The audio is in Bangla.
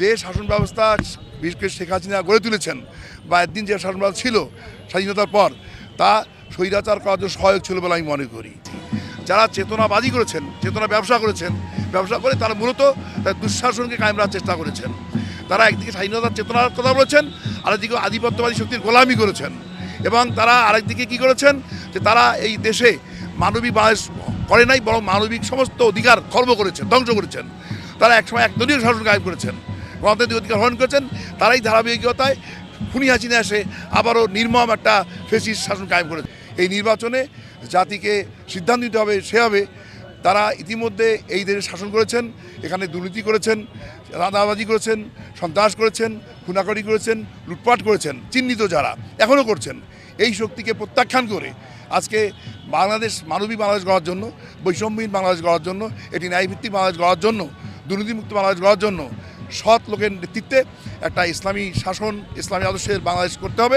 যে শাসন ব্যবস্থা বিশেষ শেখ হাসিনা গড়ে তুলেছেন বা একদিন যে শাসন ব্যবস্থা ছিল স্বাধীনতার পর, তা স্বৈরাচার করার জন্য সহায়ক ছিল বলে আমি মনে করি। যারা চেতনাবাদী করেছেন, চেতনা ব্যবসা করেছেন, ব্যবসা করে তারা মূলত দুঃশাসনকে কায়েম রাখার চেষ্টা করেছেন। তারা একদিকে স্বাধীনতার চেতনার কথা বলেছেন, আরেকদিকে আধিপত্যবাদী শক্তির গোলামি করেছেন এবং তারা আরেকদিকে কি করেছেন যে তারা এই দেশে মানবিক বাস করে নাই, বরং মানবিক সমস্ত অধিকার খর্ব করেছেন, ধ্বংস করেছেন। তারা একসময় একদলীয় শাসন কায়েম করেছেন। গণতান্ত্রিক অধিকার হরণ করেছেন, তারাই ধারাবাহিকতায় খুনি হাসিনা এসে আবারও নির্মম একটা ফেসিস শাসন কায়েম করেছে। এই নির্বাচনে জাতিকে সিদ্ধান্ত নিতে হবে, সে হবে তারা ইতিমধ্যে এই দেশে শাসন করেছেন, এখানে দুর্নীতি করেছেন, রাঁদাবাজি করেছেন, সন্ত্রাস করেছেন খুনাখড়ি করেছেন, লুটপাট করেছেন, চিহ্নিত যারা, এখনও করছেন। এই শক্তিকে প্রত্যাখ্যান করে আজকে বাংলাদেশ মানবিক বাংলাদেশ গড়ার জন্য, বৈষম্যহীন বাংলাদেশ গড়ার জন্য, এটি ন্যায়ভিত্তিক বাংলাদেশ গড়ার জন্য, দুর্নীতিমুক্ত বাংলাদেশ গড়ার জন্য সৎ লোকের নেতৃত্বে একটা ইসলামী শাসন ইসলামী আদর্শের বাংলাদেশ করতে হবে।